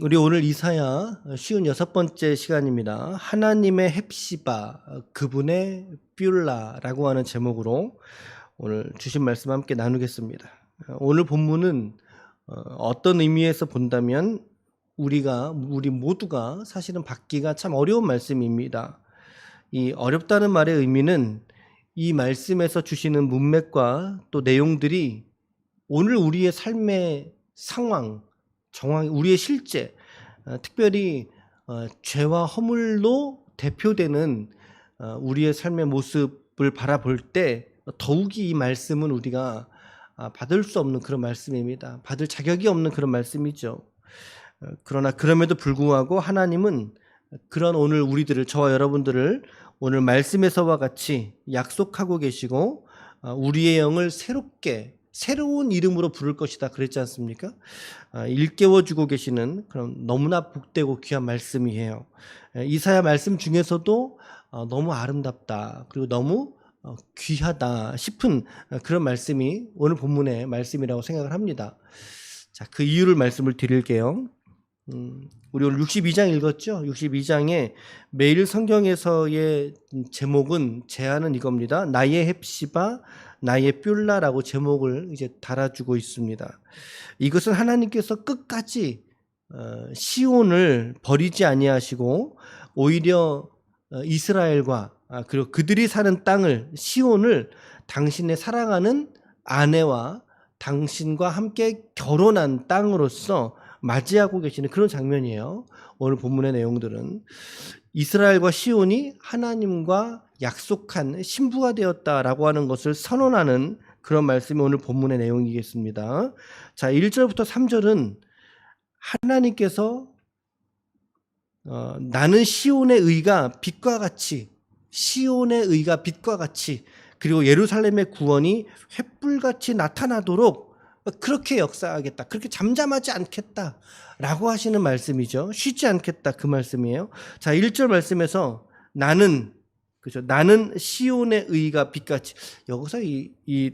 우리 오늘 이사야 쉬운 여섯 번째 시간입니다. 하나님의 헵시바 그분의 뷸라라고 하는 제목으로 오늘 주신 말씀 함께 나누겠습니다. 오늘 본문은 어, 어떤 의미에서 본다면 우리가 우리 모두가 사실은 받기가 참 어려운 말씀입니다. 이 어렵다는 말의 의미는 이 말씀에서 주시는 문맥과 또 내용들이 오늘 우리의 삶의 상황, 정황, 우리의 실제, 어, 특별히 어, 죄와 허물로 대표되는 어, 우리의 삶의 모습을 바라볼 때 더욱이 이 말씀은 우리가 아, 받을 수 없는 그런 말씀입니다. 받을 자격이 없는 그런 말씀이죠. 어, 그러나 그럼에도 불구하고 하나님은 그런 오늘 우리들을 저와 여러분들을 오늘 말씀에서와 같이 약속하고 계시고 어, 우리의 영을 새롭게 새로운 이름으로 부를 것이다 그랬지 않습니까? 아, 일깨워주고 계시는 그런 너무나 복되고 귀한 말씀이에요. 에, 이사야 말씀 중에서도 어, 너무 아름답다 그리고 너무 어, 귀하다 싶은 어, 그런 말씀이 오늘 본문의 말씀이라고 생각을 합니다. 자, 그 이유를 말씀을 드릴게요. 음, 우리 오늘 62장 읽었죠? 62장에 매일 성경에서의 제목은 제안은 이겁니다. 나의 헵시바 나의 뷸라라고 제목을 이제 달아주고 있습니다. 이것은 하나님께서 끝까지 어, 시온을 버리지 아니하시고 오히려 어, 이스라엘과 아, 그리고 그들이 사는 땅을 시온을 당신의 사랑하는 아내와 당신과 함께 결혼한 땅으로서 맞이하고 계시는 그런 장면이에요. 오늘 본문의 내용들은 이스라엘과 시온이 하나님과 약속한 신부가 되었다라고 하는 것을 선언하는 그런 말씀이 오늘 본문의 내용이겠습니다. 자, 1절부터 3절은 하나님께서 어, 나는 시온의 의가 빛과 같이 시온의 의가 빛과 같이 그리고 예루살렘의 구원이 횃불같이 나타나도록 그렇게 역사하겠다. 그렇게 잠잠하지 않겠다. 라고 하시는 말씀이죠. 쉬지 않겠다. 그 말씀이에요. 자, 1절 말씀에서 나는, 그죠. 나는 시온의 의가 빛같이. 여기서 이, 이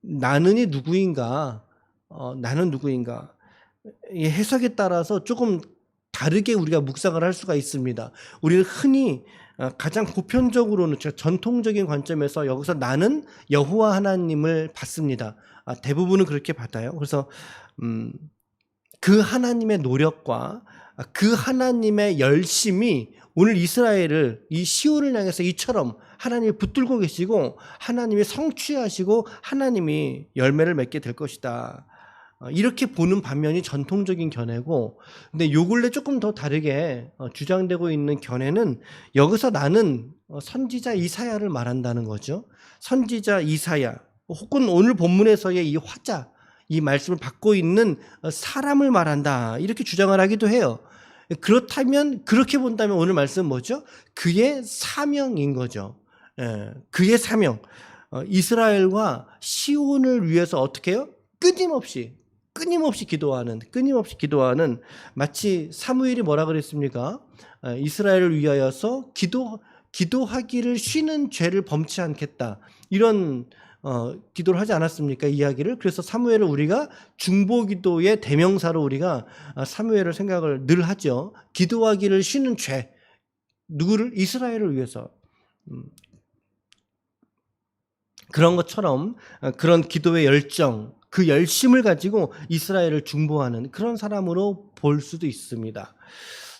나는이 누구인가? 어, 나는 누구인가? 이 해석에 따라서 조금 다르게 우리가 묵상을 할 수가 있습니다. 우리는 흔히 어, 가장 보편적으로는 저 전통적인 관점에서 여기서 나는 여호와 하나님을 받습니다. 아, 대부분은 그렇게 받아요. 그래서 음, 그 하나님의 노력과 그 하나님의 열심이 오늘 이스라엘을 이 시온을 향해서 이처럼 하나님이 붙들고 계시고 하나님이 성취하시고 하나님이 열매를 맺게 될 것이다. 어, 이렇게 보는 반면이 전통적인 견해고, 근데 요 근래 조금 더 다르게 어, 주장되고 있는 견해는 여기서 나는 어, 선지자 이사야를 말한다는 거죠. 선지자 이사야, 혹은 오늘 본문에서의 이 화자, 이 말씀을 받고 있는 사람을 말한다. 이렇게 주장을 하기도 해요. 그렇다면, 그렇게 본다면 오늘 말씀은 뭐죠? 그의 사명인 거죠. 예, 그의 사명. 이스라엘과 시온을 위해서 어떻게 해요? 끊임없이 끊임없이 기도하는 끊임없이 기도하는 마치 사무엘이 뭐라 그랬습니까? 아, 이스라엘을 위하여서 기도 기도하기를 쉬는 죄를 범치 않겠다 이런 어, 기도를 하지 않았습니까? 이야기를 그래서 사무엘을 우리가 중보기도의 대명사로 우리가 아, 사무엘을 생각을 늘 하죠. 기도하기를 쉬는 죄 누구를 이스라엘을 위해서 음, 그런 것처럼 어, 그런 기도의 열정 그 열심을 가지고 이스라엘을 중보하는 그런 사람으로 볼 수도 있습니다.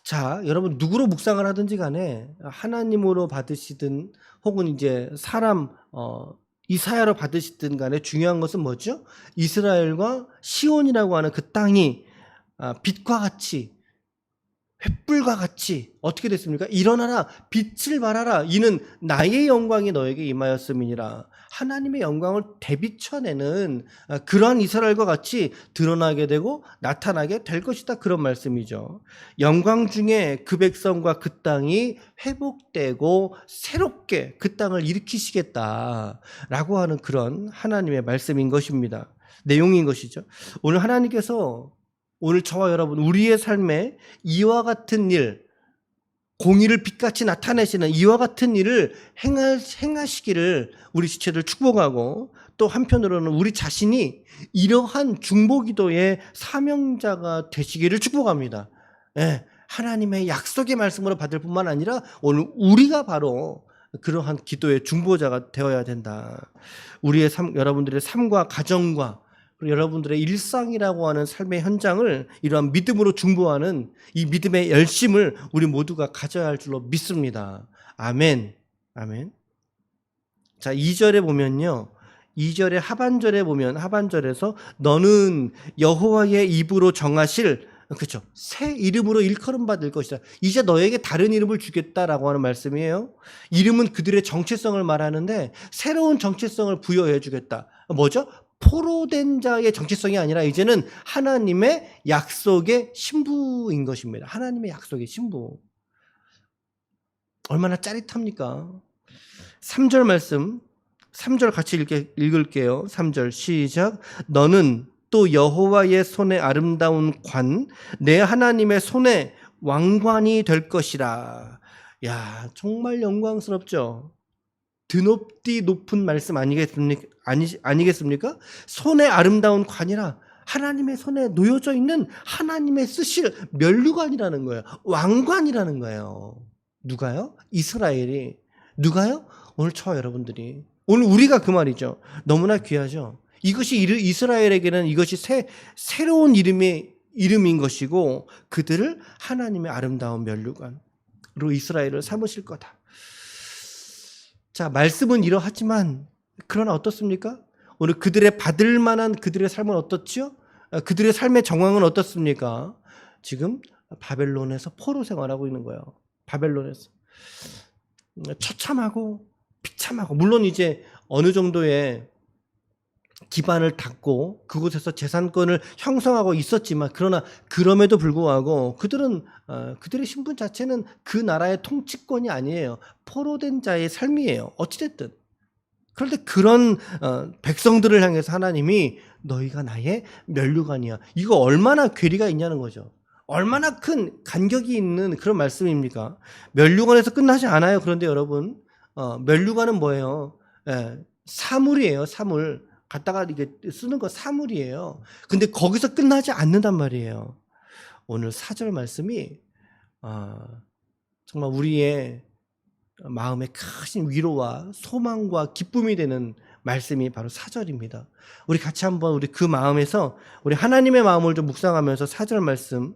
자, 여러분 누구로 묵상을 하든지 간에 하나님으로 받으시든 혹은 이제 사람 어 이사야로 받으시든 간에 중요한 것은 뭐죠? 이스라엘과 시온이라고 하는 그 땅이 아, 빛과 같이 횃불과 같이 어떻게 됐습니까? 일어나라 빛을 발하라 이는 나의 영광이 너에게 임하였음이니라 하나님의 영광을 대비쳐내는 아, 그러한 이스라엘과 같이 드러나게 되고 나타나게 될 것이다 그런 말씀이죠. 영광 중에 그 백성과 그 땅이 회복되고 새롭게 그 땅을 일으키시겠다라고 하는 그런 하나님의 말씀인 것입니다. 내용인 것이죠. 오늘 하나님께서 오늘 저와 여러분 우리의 삶에 이와 같은 일 공의를 빛같이 나타내시는 이와 같은 일을 행하, 행하시기를 우리 지체들 축복하고 또 한편으로는 우리 자신이 이러한 중보기도의 사명자가 되시기를 축복합니다. 예, 하나님의 약속의 말씀으로 받을 뿐만 아니라 오늘 우리가 바로 그러한 기도의 중보자가 되어야 된다. 우리의 삶, 여러분들의 삶과 가정과 여러분들의 일상이라고 하는 삶의 현장을 이러한 믿음으로 중보하는 이 믿음의 열심을 우리 모두가 가져야 할 줄로 믿습니다. 아멘. 아멘. 자, 2절에 보면요. 2절의 하반절에 보면 하반절에서 너는 여호와의 입으로 정하실 그렇죠. 새 이름으로 일컬음 받을 것이다. 이제 너에게 다른 이름을 주겠다라고 하는 말씀이에요. 이름은 그들의 정체성을 말하는데 새로운 정체성을 부여해 주겠다. 뭐죠? 포로된 자의 정체성이 아니라 이제는 하나님의 약속의 신부인 것입니다. 하나님의 약속의 신부. 얼마나 짜릿합니까? 3절 말씀 3절 같이 읽을게요. 3절 시작. 너는 또 여호와의 손에 아름다운 관, 내 하나님의 손에 왕관이 될 것이라. 야, 정말 영광스럽죠. 드높디 높은 말씀 아니겠습니까? 아니, 아니겠습니까? 손에 아름다운 관이라 하나님의 손에 놓여져 있는 하나님의 쓰실 면류관이라는 거예요. 왕관이라는 거예요. 누가요? 이스라엘이. 누가요? 오늘 저 여러분들이. 오늘 우리가 그 말이죠. 너무나 귀하죠. 이것이 이스라엘에게는 이것이 새, 새로운 이름의 이름인 것이고 그들을 하나님의 아름다운 면류관으로 이스라엘을 삼으실 거다. 자, 말씀은 이러하지만 그러나 어떻습니까? 오늘 그들의 받을 만한 그들의 삶은 어떻지요? 아, 그들의 삶의 정황은 어떻습니까? 지금 바벨론에서 포로 생활하고 있는 거예요. 바벨론에서. 처참하고 비참하고 물론 이제 어느 정도의 기반을 닦고 그곳에서 재산권을 형성하고 있었지만 그러나 그럼에도 불구하고 그들은 어, 그들의 신분 자체는 그 나라의 통치권이 아니에요. 포로된 자의 삶이에요. 어찌됐든. 그런데 그런 어, 백성들을 향해서 하나님이 너희가 나의 면류관이야. 이거 얼마나 괴리가 있냐는 거죠. 얼마나 큰 간격이 있는 그런 말씀입니까? 면류관에서 끝나지 않아요. 그런데 여러분, 어, 면류관은 뭐예요? 예, 사물이에요. 사물. 갖다가 이게 쓰는 거 사물이에요. 근데 거기서 끝나지 않는단 말이에요. 오늘 사절 말씀이 아, 정말 우리의 마음에 크신 위로와 소망과 기쁨이 되는 말씀이 바로 사절입니다. 우리 같이 한번 우리 그 마음에서 우리 하나님의 마음을 좀 묵상하면서 사절 말씀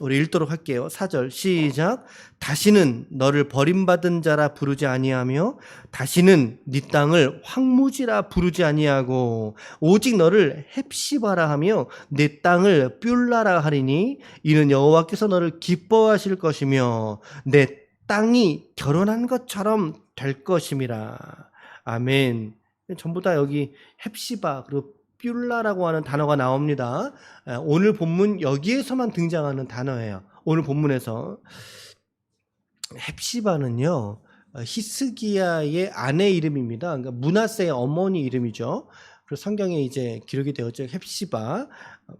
우리 읽도록 할게요. 4절 시작. 다시는 너를 버림받은 자라 부르지 아니하며 다시는 네 땅을 황무지라 부르지 아니하고 오직 너를 헵시바라 하며 내 땅을 뷸라라 하리니 이는 여호와께서 너를 기뻐하실 것이며 내 땅이 결혼한 것처럼 될 것임이라. 아멘. 전부 다 여기 헵시바 그리고 뷸라라고 하는 단어가 나옵니다. 에, 오늘 본문 여기에서만 등장하는 단어예요. 오늘 본문에서 헵시바는요 어, 히스기야의 아내 이름입니다. 그러니까 문하세의 어머니 이름이죠. 그래서 성경에 이제 기록이 되어져 헵시바 어,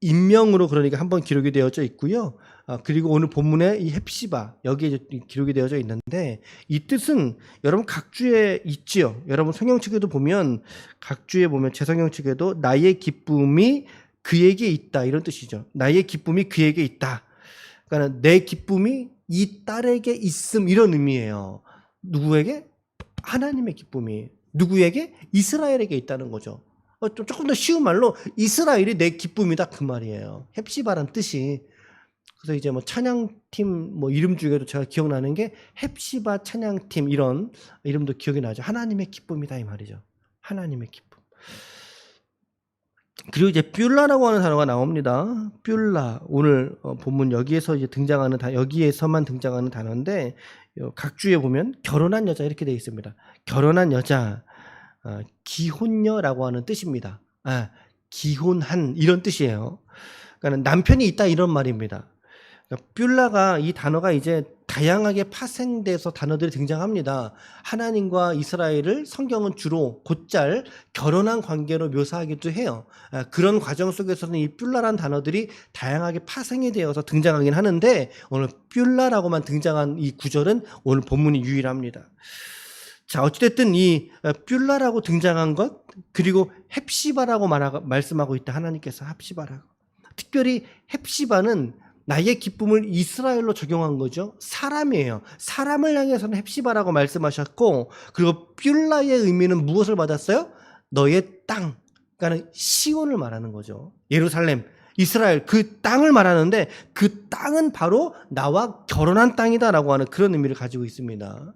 인명으로 그러니까 한번 기록이 되어져 있고요. 아, 그리고 오늘 본문에 이 헵시바 여기에 기록이 되어져 있는데 이 뜻은 여러분 각주에 있지요. 여러분 성경책에도 보면 각주에 보면 제 성경책에도 나의 기쁨이 그에게 있다 이런 뜻이죠. 나의 기쁨이 그에게 있다. 그러니까 내 기쁨이 이 딸에게 있음 이런 의미예요. 누구에게? 하나님의 기쁨이 누구에게? 이스라엘에게 있다는 거죠. 어, 좀 조금 더 쉬운 말로 이스라엘이 내 기쁨이다 그 말이에요. 헵시바란 뜻이. 그래서 이제 뭐 찬양팀 뭐 이름 중에도 제가 기억나는 게 헵시바 찬양팀 이런 이름도 기억이 나죠. 하나님의 기쁨이다 이 말이죠. 하나님의 기쁨. 그리고 이제 뷸라라고 하는 단어가 나옵니다. 뷸라 오늘 어, 본문 여기에서 이제 등장하는 단 여기에서만 등장하는 단어인데 요 각주에 보면 결혼한 여자 이렇게 되어 있습니다. 결혼한 여자 어, 기혼녀라고 하는 뜻입니다. 아, 기혼한 이런 뜻이에요. 그러니까 남편이 있다 이런 말입니다. 그러니까 뷸라가 이 단어가 이제 다양하게 파생돼서 단어들이 등장합니다. 하나님과 이스라엘을 성경은 주로 곧잘 결혼한 관계로 묘사하기도 해요. 아, 그런 과정 속에서는 이 뷸라란 단어들이 다양하게 파생이 되어서 등장하긴 하는데 오늘 뷸라라고만 등장한 이 구절은 오늘 본문이 유일합니다. 자, 어찌됐든 이 어, 뷸라라고 등장한 것, 그리고 헵시바라고 말하, 말씀하고 있다. 하나님께서 헵시바라고. 특별히 헵시바는 나의 기쁨을 이스라엘로 적용한 거죠. 사람이에요. 사람을 향해서는 헵시바라고 말씀하셨고 그리고 뷸라의 의미는 무엇을 받았어요? 너의 땅. 그러니까 시온을 말하는 거죠. 예루살렘, 이스라엘 그 땅을 말하는데 그 땅은 바로 나와 결혼한 땅이다라고 하는 그런 의미를 가지고 있습니다.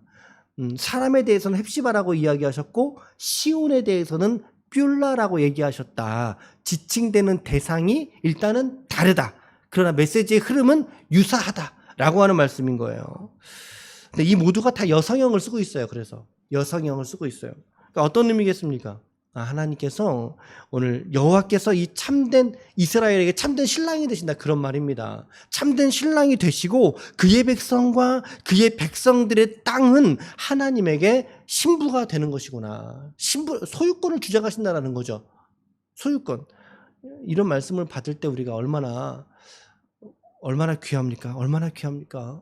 음, 사람에 대해서는 헵시바라고 이야기하셨고 시온에 대해서는 뷸라라고 얘기하셨다. 지칭되는 대상이 일단은 다르다. 그러나 메시지의 흐름은 유사하다라고 하는 말씀인 거예요. 근데 이 모두가 다 여성형을 쓰고 있어요. 그래서 여성형을 쓰고 있어요. 그러니까 어떤 의미겠습니까? 아, 하나님께서 오늘 여호와께서 이 참된 이스라엘에게 참된 신랑이 되신다 그런 말입니다. 참된 신랑이 되시고 그의 백성과 그의 백성들의 땅은 하나님에게 신부가 되는 것이구나. 신부 소유권을 주장하신다라는 거죠. 소유권. 이런 말씀을 받을 때 우리가 얼마나 얼마나 귀합니까? 얼마나 귀합니까?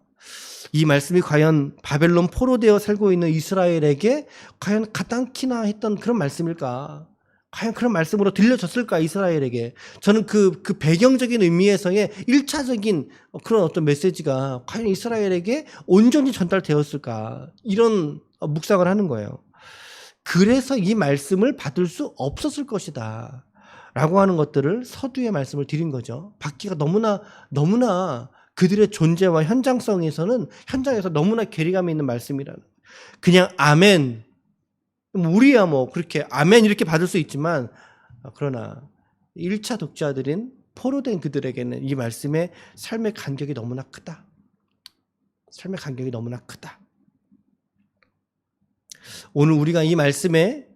이 말씀이 과연 바벨론 포로 되어 살고 있는 이스라엘에게 과연 가당키나 했던 그런 말씀일까? 과연 그런 말씀으로 들려졌을까 이스라엘에게? 저는 그, 그 배경적인 의미에서의 1차적인 그런 어떤 메시지가 과연 이스라엘에게 온전히 전달되었을까? 이런 묵상을 하는 거예요. 그래서 이 말씀을 받을 수 없었을 것이다. 라고 하는 것들을 서두의 말씀을 드린 거죠. 받기가 너무나 너무나 그들의 존재와 현장성에서는 현장에서 너무나 괴리감이 있는 말씀이라는 그냥 아멘 우리야 뭐 그렇게 아멘 이렇게 받을 수 있지만 어, 그러나 1차 독자들인 포로된 그들에게는 이 말씀의 삶의 간격이 너무나 크다. 삶의 간격이 너무나 크다. 오늘 우리가 이 말씀에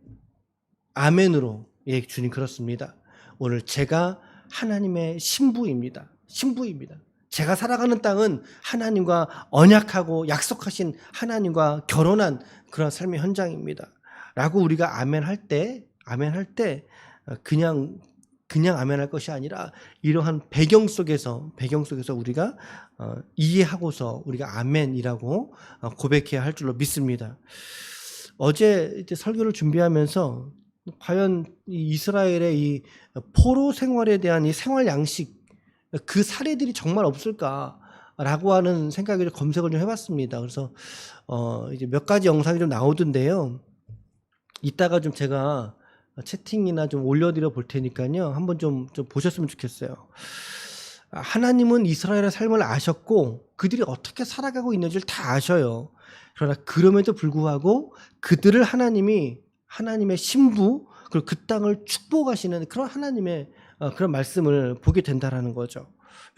아멘으로 예, 주님 그렇습니다. 오늘 제가 하나님의 신부입니다. 신부입니다. 제가 살아가는 땅은 하나님과 언약하고 약속하신 하나님과 결혼한 그런 삶의 현장입니다. 라고 우리가 아멘 할 때, 아멘 할 때, 어, 그냥, 그냥 아멘 할 것이 아니라 이러한 배경 속에서, 배경 속에서 우리가 어, 이해하고서 우리가 아멘이라고 어, 고백해야 할 줄로 믿습니다. 어제 설교를 준비하면서 과연 이 이스라엘의 이 포로 생활에 대한 이 생활 양식, 그 사례들이 정말 없을까라고 하는 생각을 검색을 좀 해봤습니다. 그래서 어 이제 몇 가지 영상이 좀 나오던데요. 이따가 좀 제가 채팅이나 좀 올려드려 볼 테니까요. 한번 좀, 좀 보셨으면 좋겠어요. 하나님은 이스라엘의 삶을 아셨고 그들이 어떻게 살아가고 있는지를 다 아셔요. 그러나 그럼에도 불구하고 그들을 하나님이 하나님의 신부 그리고 그 땅을 축복하시는 그런 하나님의 어, 그런 말씀을 보게 된다라는 거죠.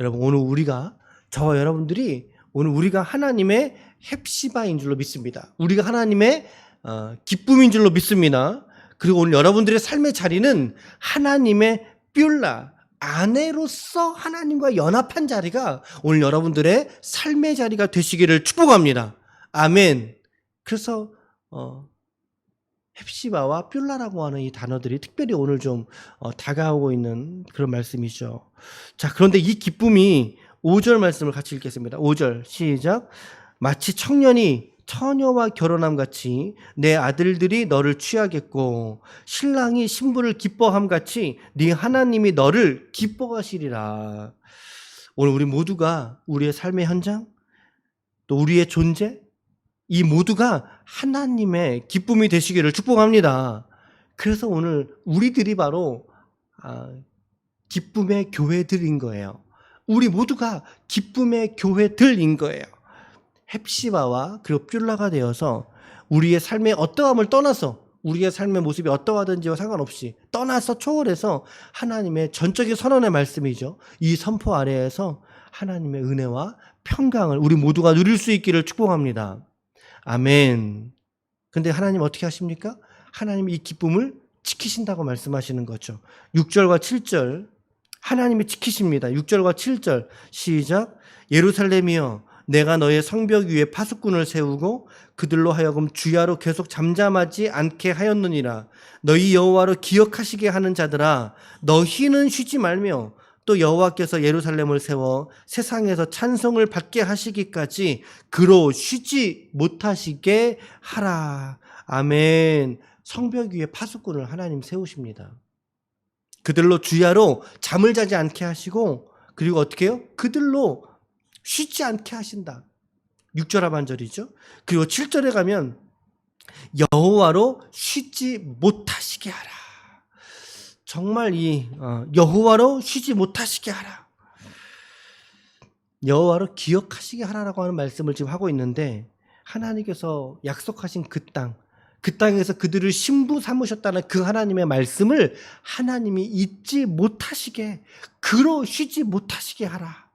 여러분 오늘 우리가 저와 여러분들이 오늘 우리가 하나님의 헵시바인 줄로 믿습니다. 우리가 하나님의 어, 기쁨인 줄로 믿습니다. 그리고 오늘 여러분들의 삶의 자리는 하나님의 뷸라 아내로서 하나님과 연합한 자리가 오늘 여러분들의 삶의 자리가 되시기를 축복합니다. 아멘. 그래서 어, 헵시바와 뷸라라고 하는 이 단어들이 특별히 오늘 좀 어, 다가오고 있는 그런 말씀이죠. 자, 그런데 이 기쁨이 5절 말씀을 같이 읽겠습니다. 5절 시작. 마치 청년이 처녀와 결혼함 같이 내 아들들이 너를 취하겠고 신랑이 신부를 기뻐함 같이 네 하나님이 너를 기뻐하시리라. 오늘 우리 모두가 우리의 삶의 현장 또 우리의 존재 이 모두가 하나님의 기쁨이 되시기를 축복합니다. 그래서 오늘 우리들이 바로 아, 기쁨의 교회들인 거예요. 우리 모두가 기쁨의 교회들인 거예요. 헵시바와 그리고 뷸라가 되어서 우리의 삶의 어떠함을 떠나서 우리의 삶의 모습이 어떠하든지와 상관없이 떠나서 초월해서 하나님의 전적인 선언의 말씀이죠. 이 선포 아래에서 하나님의 은혜와 평강을 우리 모두가 누릴 수 있기를 축복합니다. 아멘. 근데 하나님 어떻게 하십니까? 하나님 이 기쁨을 지키신다고 말씀하시는 거죠. 6절과 7절 하나님이 지키십니다. 6절과 7절 시작 예루살렘이여 내가 너의 성벽 위에 파수꾼을 세우고 그들로 하여금 주야로 계속 잠잠하지 않게 하였느니라 너희 여호와로 기억하시게 하는 자들아 너희는 쉬지 말며 또 여호와께서 예루살렘을 세워 세상에서 찬송을 받게 하시기까지 그로 쉬지 못하시게 하라. 아멘. 성벽 위에 파수꾼을 하나님 세우십니다. 그들로 주야로 잠을 자지 않게 하시고 그리고 어떻게 해요? 그들로 쉬지 않게 하신다. 6절 하반절이죠. 그리고 7절에 가면 여호와로 쉬지 못하시게 하라. 정말 이 어, 여호와로 쉬지 못하시게 하라. 여호와로 기억하시게 하라라고 하는 말씀을 지금 하고 있는데 하나님께서 약속하신 그 땅, 그 땅에서 그들을 신부 삼으셨다는 그 하나님의 말씀을 하나님이 잊지 못하시게, 그로 쉬지 못하시게 하라.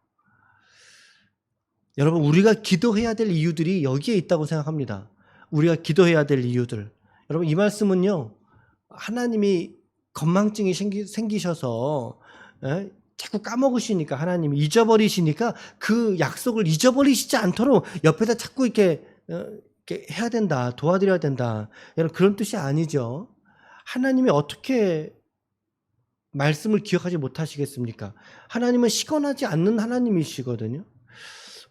여러분, 우리가 기도해야 될 이유들이 여기에 있다고 생각합니다. 우리가 기도해야 될 이유들. 여러분, 이 말씀은요, 하나님이 건망증이 생기, 생기셔서, 에? 자꾸 까먹으시니까 하나님이 잊어버리시니까 그 약속을 잊어버리시지 않도록 옆에다 자꾸 이렇게, 어, 이렇게 해야 된다, 도와드려야 된다. 여러분, 그런 뜻이 아니죠. 하나님이 어떻게 말씀을 기억하지 못하시겠습니까? 하나님은 시건하지 않는 하나님이시거든요.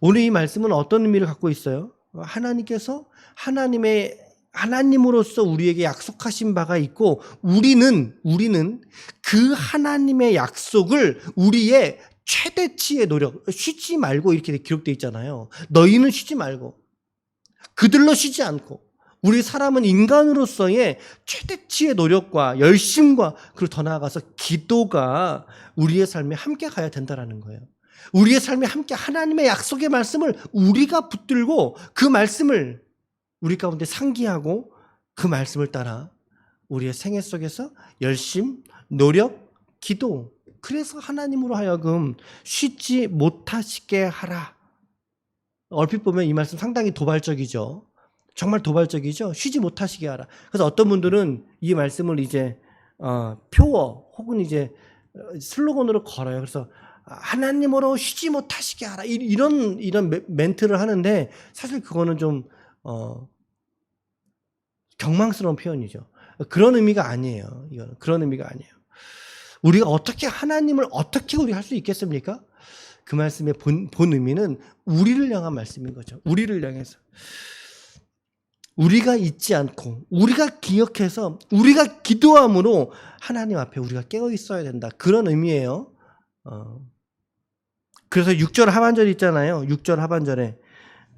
오늘 이 말씀은 어떤 의미를 갖고 있어요? 하나님께서 하나님의 하나님으로서 우리에게 약속하신 바가 있고 우리는 우리는 그 하나님의 약속을 우리의 최대치의 노력 쉬지 말고 이렇게 기록되어 있잖아요. 너희는 쉬지 말고 그들로 쉬지 않고 우리 사람은 인간으로서의 최대치의 노력과 열심과 그리고 더 나아가서 기도가 우리의 삶에 함께 가야 된다라는 거예요. 우리의 삶에 함께 하나님의 약속의 말씀을 우리가 붙들고 그 말씀을 우리 가운데 상기하고 그 말씀을 따라 우리의 생애 속에서 열심, 노력, 기도 그래서 하나님으로 하여금 쉬지 못하시게 하라. 얼핏 보면 이 말씀 상당히 도발적이죠. 정말 도발적이죠. 쉬지 못하시게 하라. 그래서 어떤 분들은 이 말씀을 이제 어, 표어 혹은 이제 어, 슬로건으로 걸어요. 그래서 하나님으로 쉬지 못하시게 하라. 이- 이런 이런 멘- 멘트를 하는데 사실 그거는 좀 어, 경망스러운 표현이죠. 그런 의미가 아니에요. 이거는 그런 의미가 아니에요. 우리가 어떻게 하나님을 어떻게 우리 할 수 있겠습니까? 그 말씀의 본, 본 의미는 우리를 향한 말씀인 거죠. 우리를 향해서. 우리가 잊지 않고, 우리가 기억해서, 우리가 기도함으로 하나님 앞에 우리가 깨어 있어야 된다. 그런 의미예요. 어. 그래서 6절 하반절 있잖아요. 6절 하반절에.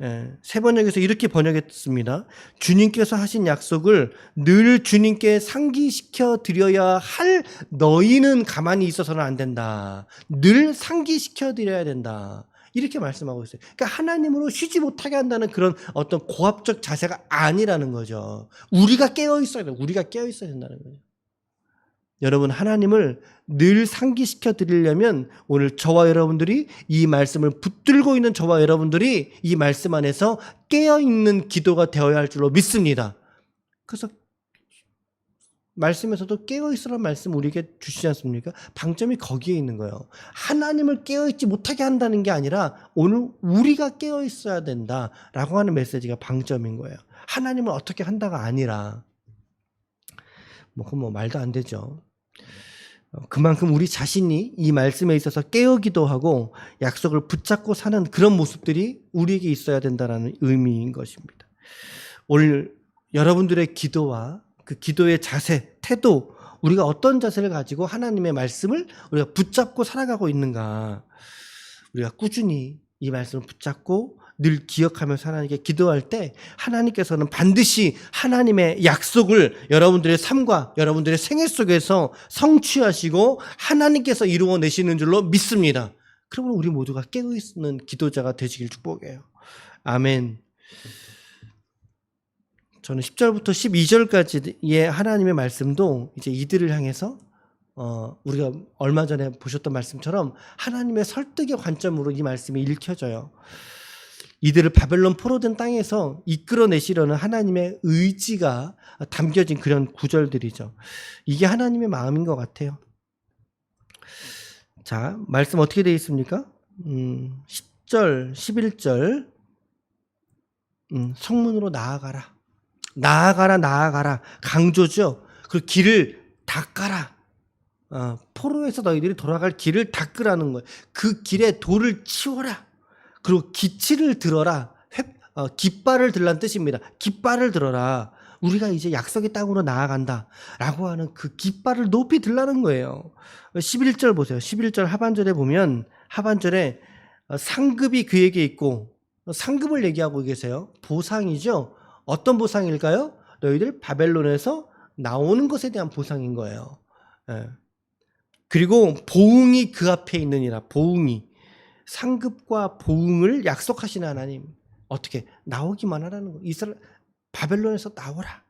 예, 세 번역에서 이렇게 번역했습니다. 주님께서 하신 약속을 늘 주님께 상기시켜 드려야 할 너희는 가만히 있어서는 안 된다. 늘 상기시켜 드려야 된다. 이렇게 말씀하고 있어요. 그러니까 하나님으로 쉬지 못하게 한다는 그런 어떤 고압적 자세가 아니라는 거죠. 우리가 깨어 있어야 돼. 우리가 깨어 있어야 된다는 거죠. 여러분 하나님을 늘 상기시켜 드리려면 오늘 저와 여러분들이 이 말씀을 붙들고 있는 저와 여러분들이 이 말씀 안에서 깨어 있는 기도가 되어야 할 줄로 믿습니다. 그래서 말씀에서도 깨어 있으라는 말씀 우리에게 주시지 않습니까? 방점이 거기에 있는 거예요. 하나님을 깨어 있지 못하게 한다는 게 아니라 오늘 우리가 깨어 있어야 된다라고 하는 메시지가 방점인 거예요. 하나님을 어떻게 한다가 아니라 뭐 그건 뭐 말도 안 되죠. 어, 그만큼 우리 자신이 이 말씀에 있어서 깨어기도 하고 약속을 붙잡고 사는 그런 모습들이 우리에게 있어야 된다는 의미인 것입니다. 오늘 여러분들의 기도와 그 기도의 자세, 태도, 우리가 어떤 자세를 가지고 하나님의 말씀을 우리가 붙잡고 살아가고 있는가. 우리가 꾸준히 이 말씀을 붙잡고 늘 기억하면서 하나님께 기도할 때 하나님께서는 반드시 하나님의 약속을 여러분들의 삶과 여러분들의 생애 속에서 성취하시고 하나님께서 이루어 내시는 줄로 믿습니다. 그러면 우리 모두가 깨어있는 기도자가 되시길 축복해요. 아멘. 저는 10절부터 12절까지의 하나님의 말씀도 이제 이들을 향해서 어, 우리가 얼마 전에 보셨던 말씀처럼 하나님의 설득의 관점으로 이 말씀이 읽혀져요. 이들을 바벨론 포로된 땅에서 이끌어내시려는 하나님의 의지가 담겨진 그런 구절들이죠. 이게 하나님의 마음인 것 같아요. 자, 말씀 어떻게 되어 있습니까? 음, 10절, 11절. 음, 성문으로 나아가라. 나아가라, 나아가라. 강조죠. 그 길을 닦아라. 어, 포로에서 너희들이 돌아갈 길을 닦으라는 거예요. 그 길에 돌을 치워라. 그리고 기치를 들어라. 횃, 어, 깃발을 들란 뜻입니다. 깃발을 들어라. 우리가 이제 약속의 땅으로 나아간다 라고 하는 그 깃발을 높이 들라는 거예요. 11절 보세요. 11절 하반절에 보면 하반절에 어, 상급이 그에게 있고 어, 상급을 얘기하고 계세요. 보상이죠. 어떤 보상일까요? 너희들 바벨론에서 나오는 것에 대한 보상인 거예요. 예. 그리고 보응이 그 앞에 있느니라. 보응이 상급과 보응을 약속하시는 하나님. 어떻게 나오기만 하라는 거. 이스라엘 바벨론에서 나오라.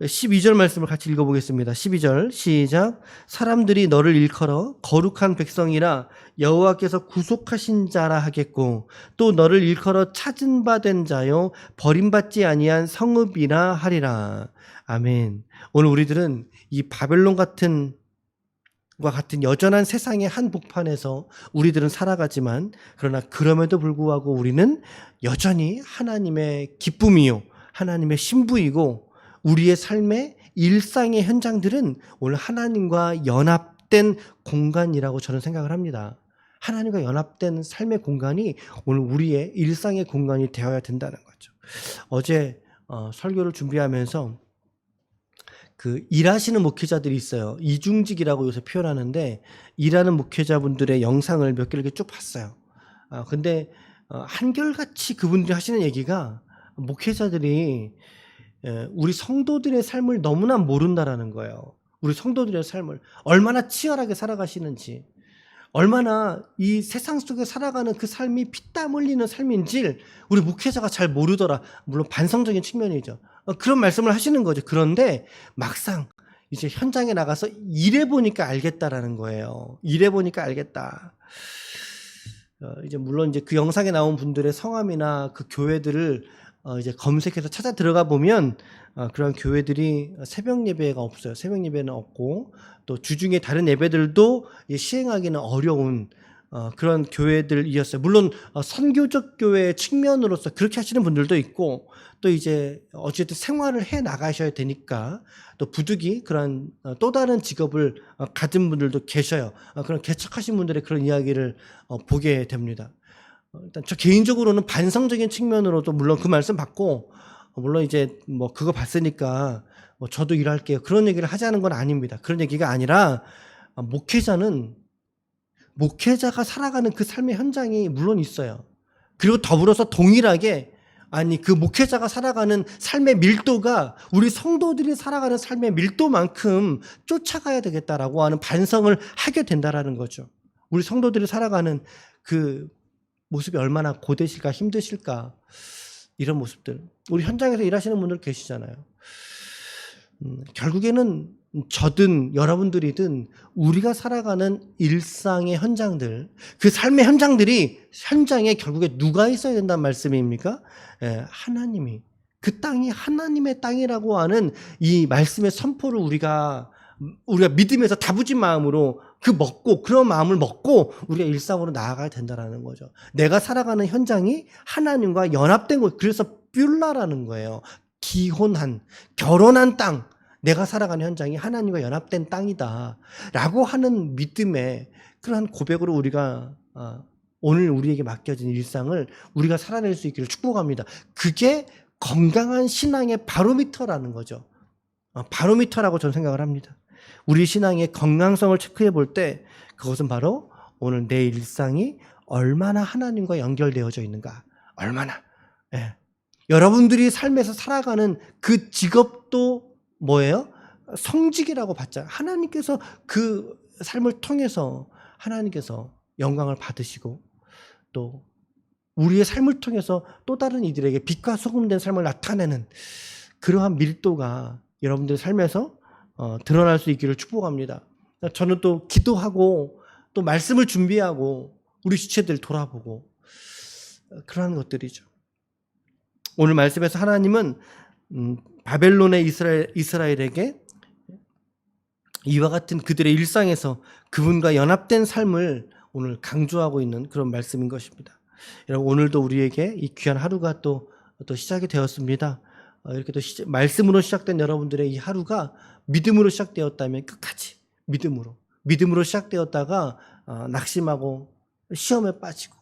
12절 말씀을 같이 읽어보겠습니다. 12절 시작. 사람들이 너를 일컬어 거룩한 백성이라 여호와께서 구속하신 자라 하겠고 또 너를 일컬어 찾은 바 된 자요 버림받지 아니한 성읍이라 하리라. 아멘. 오늘 우리들은 이 바벨론 같은 과 같은 여전한 세상의 한복판에서 우리들은 살아가지만 그러나 그럼에도 불구하고 우리는 여전히 하나님의 기쁨이요 하나님의 신부이고 우리의 삶의 일상의 현장들은 오늘 하나님과 연합된 공간이라고 저는 생각을 합니다. 하나님과 연합된 삶의 공간이 오늘 우리의 일상의 공간이 되어야 된다는 거죠. 어제 어, 설교를 준비하면서 그 일하시는 목회자들이 있어요. 이중직이라고 요새 표현하는데 일하는 목회자분들의 영상을 몇 개를 이렇게 쭉 봤어요. 아 근데 어, 한결같이 그분들이 하시는 얘기가 목회자들이 예, 우리 성도들의 삶을 너무나 모른다라는 거예요. 우리 성도들의 삶을 얼마나 치열하게 살아가시는지, 얼마나 이 세상 속에 살아가는 그 삶이 피땀 흘리는 삶인지 우리 목회자가 잘 모르더라. 물론 반성적인 측면이죠. 어, 그런 말씀을 하시는 거죠. 그런데 막상 이제 현장에 나가서 일해 보니까 알겠다라는 거예요. 일해 보니까 알겠다. 어, 이제 물론 이제 그 영상에 나온 분들의 성함이나 그 교회들을 어, 이제 검색해서 찾아 들어가 보면 어, 그런 교회들이 새벽 예배가 없어요. 새벽 예배는 없고 또 주중에 다른 예배들도 이 시행하기는 어려운 어, 그런 교회들이었어요. 물론 어, 선교적 교회 측면으로서 그렇게 하시는 분들도 있고 또 이제 어쨌든 생활을 해 나가셔야 되니까 또 부득이 그런 어, 또 다른 직업을 어, 가진 분들도 계셔요. 어, 그런 개척하신 분들의 그런 이야기를 어, 보게 됩니다. 어, 일단 저 개인적으로는 반성적인 측면으로도 물론 그 말씀 받고 어, 물론 이제 뭐 그거 봤으니까 뭐 저도 일할게요. 그런 얘기를 하자는 건 아닙니다. 그런 얘기가 아니라 어, 목회자는 목회자가 살아가는 그 삶의 현장이 물론 있어요. 그리고 더불어서 동일하게 아니 그 목회자가 살아가는 삶의 밀도가 우리 성도들이 살아가는 삶의 밀도만큼 쫓아가야 되겠다라고 하는 반성을 하게 된다라는 거죠. 우리 성도들이 살아가는 그 모습이 얼마나 고되실까 힘드실까 이런 모습들 우리 현장에서 일하시는 분들 계시잖아요. 음, 결국에는 저든 여러분들이든 우리가 살아가는 일상의 현장들, 그 삶의 현장들이 현장에 결국에 누가 있어야 된다는 말씀입니까? 예, 하나님이. 그 땅이 하나님의 땅이라고 하는 이 말씀의 선포를 우리가 우리가 믿음에서 다부진 마음으로 그 먹고 그런 마음을 먹고 우리가 일상으로 나아가야 된다라는 거죠. 내가 살아가는 현장이 하나님과 연합된 곳. 그래서 뷸라라는 거예요. 기혼한 결혼한 땅. 내가 살아가는 현장이 하나님과 연합된 땅이다. 라고 하는 믿음의 그러한 고백으로 우리가 어, 오늘 우리에게 맡겨진 일상을 우리가 살아낼 수 있기를 축복합니다. 그게 건강한 신앙의 바로미터라는 거죠. 어, 바로미터라고 저는 생각을 합니다. 우리 신앙의 건강성을 체크해 볼 때 그것은 바로 오늘 내 일상이 얼마나 하나님과 연결되어져 있는가. 얼마나. 예. 여러분들이 삶에서 살아가는 그 직업도 뭐예요? 성직이라고 봤잖아요. 하나님께서 그 삶을 통해서 하나님께서 영광을 받으시고 또 우리의 삶을 통해서 또 다른 이들에게 빛과 소금된 삶을 나타내는 그러한 밀도가 여러분들의 삶에서 어, 드러날 수 있기를 축복합니다. 저는 또 기도하고 또 말씀을 준비하고 우리 지체들 돌아보고 그러한 것들이죠. 오늘 말씀에서 하나님은 음, 바벨론의 이스라엘, 이스라엘에게 이와 같은 그들의 일상에서 그분과 연합된 삶을 오늘 강조하고 있는 그런 말씀인 것입니다. 여러분 오늘도 우리에게 이 귀한 하루가 또, 또 시작이 되었습니다. 어, 이렇게 또 시, 말씀으로 시작된 여러분들의 이 하루가 믿음으로 시작되었다면 끝까지 믿음으로 믿음으로 시작되었다가 어, 낙심하고 시험에 빠지고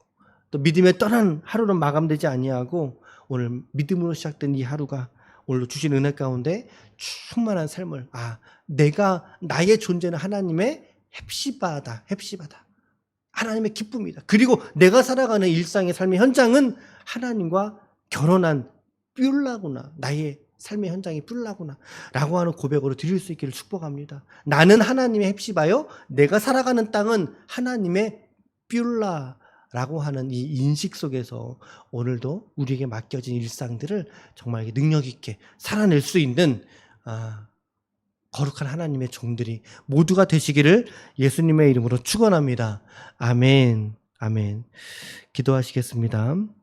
또 믿음에 떠난 하루는 마감되지 아니하고 오늘 믿음으로 시작된 이 하루가 오늘 주신 은혜 가운데 충만한 삶을 아 내가 나의 존재는 하나님의 헵시바다 헵시바다. 하나님의 기쁨이다. 그리고 내가 살아가는 일상의 삶의 현장은 하나님과 결혼한 뿔라구나 나의 삶의 현장이 뿔라구나 라고 하는 고백으로 드릴 수 있기를 축복합니다. 나는 하나님의 헵시바요 내가 살아가는 땅은 하나님의 뿔라 라고 하는 이 인식 속에서 오늘도 우리에게 맡겨진 일상들을 정말 능력 있게 살아낼 수 있는 아, 거룩한 하나님의 종들이 모두가 되시기를 예수님의 이름으로 축원합니다. 아멘. 아멘. 기도하시겠습니다.